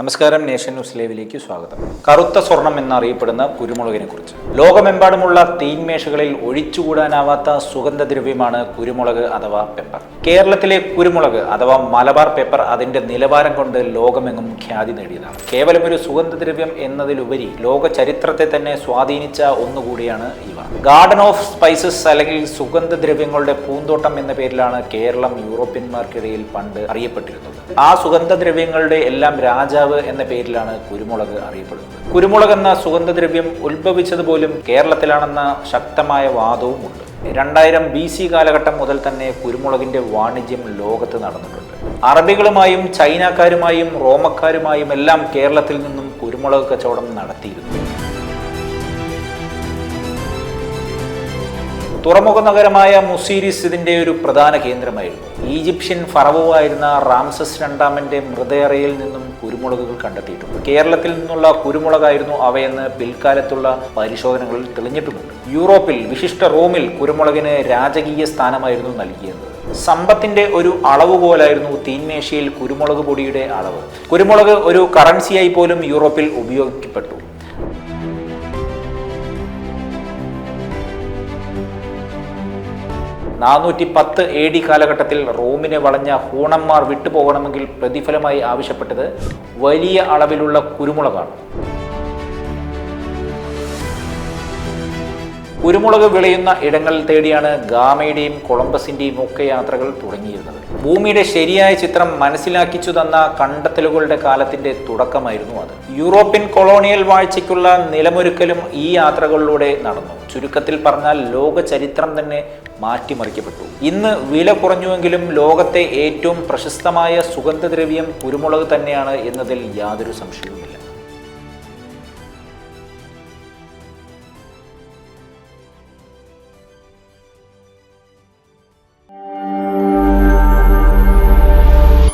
നമസ്കാരം nation news ലൈവിലേക്ക് സ്വാഗതം. കറുത്ത സ്വർണം എന്നറിയപ്പെടുന്ന കുരുമുളകിനെ കുറിച്ച് ലോകമെമ്പാടുമുള്ള തീന്മേശകളിൽ ഒഴിച്ചുകൂടാനാവാത്ത സുഗന്ധദ്രവ്യമാണ് കുരുമുളക് അഥവാ പെപ്പർ കേരളത്തിലെ കുരുമുളക് അഥവാ മലബാർ പെപ്പർ അതിന്റെ നിലവാരം കൊണ്ട് ലോകമെങ്ങും ഖ്യാതി നേടിയതാണ്. കേവലം ഒരു സുഗന്ധദ്രവ്യം എന്നതിലുപരി ലോക ചരിത്രത്തെ തന്നെ സ്വാധീനിച്ച ഒന്നുകൂടിയാണ് ഇവ. ഗാർഡൻ ഓഫ് സ്പൈസസ് അല്ലെങ്കിൽ സുഗന്ധദ്രവ്യങ്ങളുടെ പൂന്തോട്ടം എന്ന പേരിലാണ് കേരളം യൂറോപ്യന്മാർക്കിടയിൽ പണ്ട് അറിയപ്പെട്ടിരുന്നത്. ആ സുഗന്ധദ്രവ്യങ്ങളുടെ എല്ലാം രാജാവ് എന്ന പേരിലാണ് കുരുമുളക് അറിയപ്പെടുന്നത്. കുരുമുളക് എന്ന സുഗന്ധദ്രവ്യം ഉത്ഭവിച്ചത് പോലും കേരളത്തിലാണെന്ന ശക്തമായ വാദവുമുണ്ട് രണ്ടായിരം ബി സി കാലഘട്ടം മുതൽ തന്നെ കുരുമുളകിന്റെ വാണിജ്യം ലോകത്ത് നടന്നിട്ടുണ്ട്. അറബികളുമായും ചൈനക്കാരുമായും റോമക്കാരുമായും എല്ലാം കേരളത്തിൽ നിന്നും കുരുമുളക് കച്ചവടം നടത്തിയിരുന്നു. തുറമുഖ നഗരമായ മുസീരിസ് ഇതിന്റെ ഒരു പ്രധാന കേന്ദ്രമായിരുന്നു. ഈജിപ്ഷ്യൻ ഫറവുമായിരുന്ന റാംസസ് രണ്ടാമന്റെ മൃതയറയിൽ നിന്നും കുരുമുളകുകൾ കണ്ടെത്തിയിട്ടുണ്ട്. കേരളത്തിൽ നിന്നുള്ള കുരുമുളകായിരുന്നു അവയെന്ന് പിൽക്കാലത്തുള്ള പരിശോധനകളിൽ തെളിഞ്ഞിട്ടുമുണ്ട്. യൂറോപ്പിൽ വിശിഷ്ട റോമിൽ കുരുമുളകിന് രാജകീയ സ്ഥാനമായിരുന്നു നൽകിയത്. സമ്പത്തിന്റെ ഒരു അളവ് പോലായിരുന്നു തീന്മേശയിൽ കുരുമുളക് പൊടിയുടെ അളവ്. കുരുമുളക് ഒരു കറൻസിയായി പോലും യൂറോപ്പിൽ ഉപയോഗിക്കപ്പെട്ടു. നാനൂറ്റി പത്ത് എ ഡി കാലഘട്ടത്തിൽ റോമിനെ വളഞ്ഞ ഹൂണന്മാർ വിട്ടുപോകണമെങ്കിൽ പ്രതിഫലമായി ആവശ്യപ്പെട്ടത് വലിയ അളവിലുള്ള കുരുമുളകാണ്. കുരുമുളക് വിളയുന്ന ഇടങ്ങൾ തേടിയാണ് ഗാമയുടെയും കൊളംബസിന്റെയും ഒക്കെ യാത്രകൾ തുടങ്ങിയിരുന്നത്. ഭൂമിയുടെ ശരിയായ ചിത്രം മനസ്സിലാക്കിച്ചു തന്ന കണ്ടെത്തലുകളുടെ കാലത്തിന്റെ തുടക്കമായിരുന്നു അത്. യൂറോപ്യൻ കൊളോണിയൽ വാഴ്ചയ്ക്കുള്ള നിലമൊരുക്കലും ഈ യാത്രകളിലൂടെ നടന്നു. ചുരുക്കത്തിൽ പറഞ്ഞാൽ ലോക ചരിത്രം തന്നെ മാറ്റിമറിക്കപ്പെട്ടു. ഇന്ന് വില കുറഞ്ഞുവെങ്കിലും ലോകത്തെ ഏറ്റവും പ്രശസ്തമായ സുഗന്ധദ്രവ്യം കുരുമുളക് തന്നെയാണ് എന്നതിൽ യാതൊരു സംശയവുമില്ല.